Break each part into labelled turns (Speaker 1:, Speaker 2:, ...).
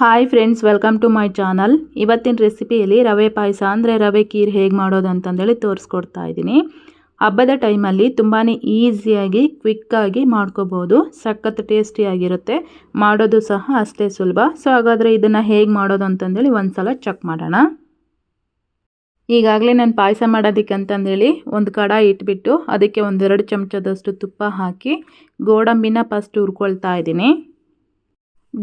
Speaker 1: Hi friends welcome to my channel ಇವತ್ತಿನ ರೆಸಿಪಿಯಲ್ಲಿ ರವೆ ಪಾಯಸ ಅಂದರೆ ರವೆ ಕೀರ್ ಹೇಗೆ ಮಾಡೋದು ಅಂತಂದೇಳಿ ತೋರಿಸ್ಕೊಡ್ತಾ ಇದ್ದೀನಿ. ಹಬ್ಬದ ಟೈಮಲ್ಲಿ ತುಂಬಾ ಈಸಿಯಾಗಿ ಕ್ವಿಕ್ಕಾಗಿ ಮಾಡ್ಕೋಬೋದು. ಸಖತ್ ಟೇಸ್ಟಿಯಾಗಿರುತ್ತೆ ಮಾಡೋದು ಸಹ ಅಷ್ಟೇ ಸುಲಭ. ಸೊ ಹಾಗಾದರೆ ಇದನ್ನು ಹೇಗೆ ಮಾಡೋದು ಅಂತಂದೇಳಿ ಒಂದು ಸಲ ಚೆಕ್ ಮಾಡೋಣ. ಈಗಾಗಲೇ ನಾನು ಪಾಯಸ ಮಾಡೋದಕ್ಕೆ ಅಂತಂದೇಳಿ ಒಂದು ಕಡಾಯಿ ಇಟ್ಬಿಟ್ಟು ಅದಕ್ಕೆ ಒಂದೆರಡು ಚಮಚದಷ್ಟು ತುಪ್ಪ ಹಾಕಿ ಗೋಡಂಬಿನ ಫಸ್ಟ್ ಹುರ್ಕೊಳ್ತಾ ಇದ್ದೀನಿ.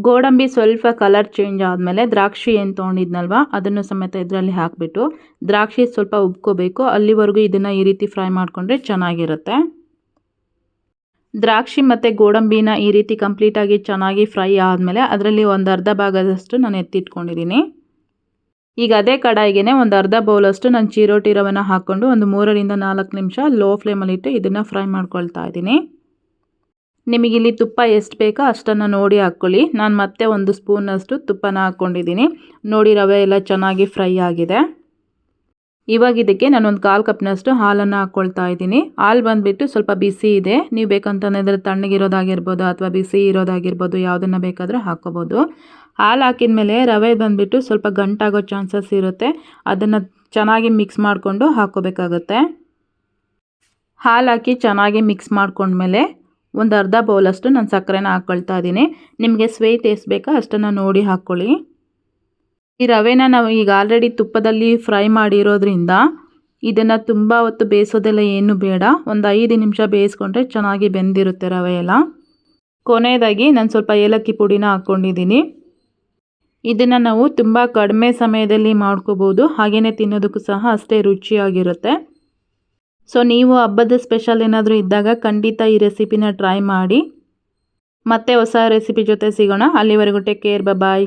Speaker 1: ಗೋಡಂಬಿ ಸ್ವಲ್ಪ ಕಲರ್ ಚೇಂಜ್ ಆದಮೇಲೆ ದ್ರಾಕ್ಷಿ ಏನು ತೊಗೊಂಡಿದ್ನಲ್ವ, ಅದನ್ನು ಸಮೇತ ಇದರಲ್ಲಿ ಹಾಕಿಬಿಟ್ಟು ದ್ರಾಕ್ಷಿ ಸ್ವಲ್ಪ ಉಬ್ಕೋಬೇಕು. ಅಲ್ಲಿವರೆಗೂ ಇದನ್ನು ಈ ರೀತಿ ಫ್ರೈ ಮಾಡಿಕೊಂಡ್ರೆ ಚೆನ್ನಾಗಿರುತ್ತೆ. ದ್ರಾಕ್ಷಿ ಮತ್ತು ಗೋಡಂಬಿನ ಈ ರೀತಿ ಕಂಪ್ಲೀಟಾಗಿ ಚೆನ್ನಾಗಿ ಫ್ರೈ ಆದಮೇಲೆ ಅದರಲ್ಲಿ ಒಂದು ಅರ್ಧ ಭಾಗದಷ್ಟು ನಾನು ಎತ್ತಿಟ್ಕೊಂಡಿದ್ದೀನಿ ಈಗ ಅದೇ ಕಡಾಯಿಗೆ ಒಂದು ಅರ್ಧ ಬೌಲಷ್ಟು ನಾನು ಚಿರೋಟಿ ಹಾಕ್ಕೊಂಡು ಒಂದು ಮೂರರಿಂದ ನಾಲ್ಕು ನಿಮಿಷ ಲೋ ಫ್ಲೇಮಲ್ಲಿಟ್ಟು ಇದನ್ನು ಫ್ರೈ ಮಾಡ್ಕೊಳ್ತಾ ಇದ್ದೀನಿ. ನಿಮಗಿಲ್ಲಿ ತುಪ್ಪ ಎಷ್ಟು ಬೇಕೋ ಅಷ್ಟನ್ನು ನೋಡಿ ಹಾಕ್ಕೊಳ್ಳಿ. ನಾನು ಮತ್ತೆ ಒಂದು ಸ್ಪೂನಷ್ಟು ತುಪ್ಪನ ಹಾಕ್ಕೊಂಡಿದ್ದೀನಿ. ನೋಡಿ ರವೆ ಎಲ್ಲ ಚೆನ್ನಾಗಿ ಫ್ರೈ ಆಗಿದೆ. ಇವಾಗ ಇದಕ್ಕೆ ನಾನೊಂದು ಕಾಲು ಕಪ್ನಷ್ಟು ಹಾಲನ್ನು ಹಾಕ್ಕೊಳ್ತಾ ಇದ್ದೀನಿ. ಹಾಲು ಬಂದುಬಿಟ್ಟು ಸ್ವಲ್ಪ ಬಿಸಿ ಇದೆ. ನೀವು ಬೇಕಂತಂದರೆ ತಣ್ಣಗಿರೋದಾಗಿರ್ಬೋದು ಅಥವಾ ಬಿಸಿ ಇರೋದಾಗಿರ್ಬೋದು ಯಾವುದನ್ನು ಬೇಕಾದರೂ ಹಾಕ್ಕೋಬೋದು. ಹಾಲು ಹಾಕಿದ ಮೇಲೆ ರವೆ ಬಂದುಬಿಟ್ಟು ಸ್ವಲ್ಪ ಗಂಟಾಗೋ ಚಾನ್ಸಸ್ ಇರುತ್ತೆ. ಅದನ್ನು ಚೆನ್ನಾಗಿ ಮಿಕ್ಸ್ ಮಾಡಿಕೊಂಡು ಹಾಕ್ಕೋಬೇಕಾಗುತ್ತೆ. ಹಾಲು ಹಾಕಿ ಚೆನ್ನಾಗಿ ಮಿಕ್ಸ್ ಮಾಡ್ಕೊಂಡ್ಮೇಲೆ ಒಂದು ಅರ್ಧ ಬೌಲಷ್ಟು ನಾನು ಸಕ್ಕರೆನ ಹಾಕ್ಕೊಳ್ತಾ ಇದ್ದೀನಿ. ನಿಮಗೆ ಸ್ವೀಟ್ ಎಷ್ಟು ಬೇಕಾ ಅಷ್ಟನ್ನು ನೋಡಿ ಹಾಕ್ಕೊಳ್ಳಿ. ಈ ರವೆನ ನಾವು ಈಗ ಆಲ್ರೆಡಿ ತುಪ್ಪದಲ್ಲಿ ಫ್ರೈ ಮಾಡಿರೋದ್ರಿಂದ ಇದನ್ನು ತುಂಬ ಹೊತ್ತು ಬೇಯಿಸೋದೆಲ್ಲ ಏನು ಬೇಡ. ಒಂದು ಐದು ನಿಮಿಷ ಬೇಯಿಸ್ಕೊಂಡ್ರೆ ಚೆನ್ನಾಗಿ ಬೆಂದಿರುತ್ತೆ ರವೆ ಎಲ್ಲ. ಕೊನೆಯದಾಗಿ ನಾನು ಸ್ವಲ್ಪ ಏಲಕ್ಕಿ ಪುಡಿನ ಹಾಕ್ಕೊಂಡಿದ್ದೀನಿ. ಇದನ್ನು ನಾವು ತುಂಬ ಕಡಿಮೆ ಸಮಯದಲ್ಲಿ ಮಾಡ್ಕೋಬೋದು. ಹಾಗೆಯೇ ತಿನ್ನೋದಕ್ಕೂ ಸಹ ಅಷ್ಟೇ ರುಚಿಯಾಗಿರುತ್ತೆ. ಸೊ ನೀವು ಹಬ್ಬದ ಸ್ಪೆಷಲ್ ಏನಾದರೂ ಇದ್ದಾಗ ಖಂಡಿತ ಈ ರೆಸಿಪಿನ ಟ್ರೈ ಮಾಡಿ. ಮತ್ತೆ ಹೊಸ ರೆಸಿಪಿ ಜೊತೆ ಸಿಗೋಣ. ಅಲ್ಲಿವರೆಗೂ ಟೇಕ್ ಕೇರ್ ಬಾಯ್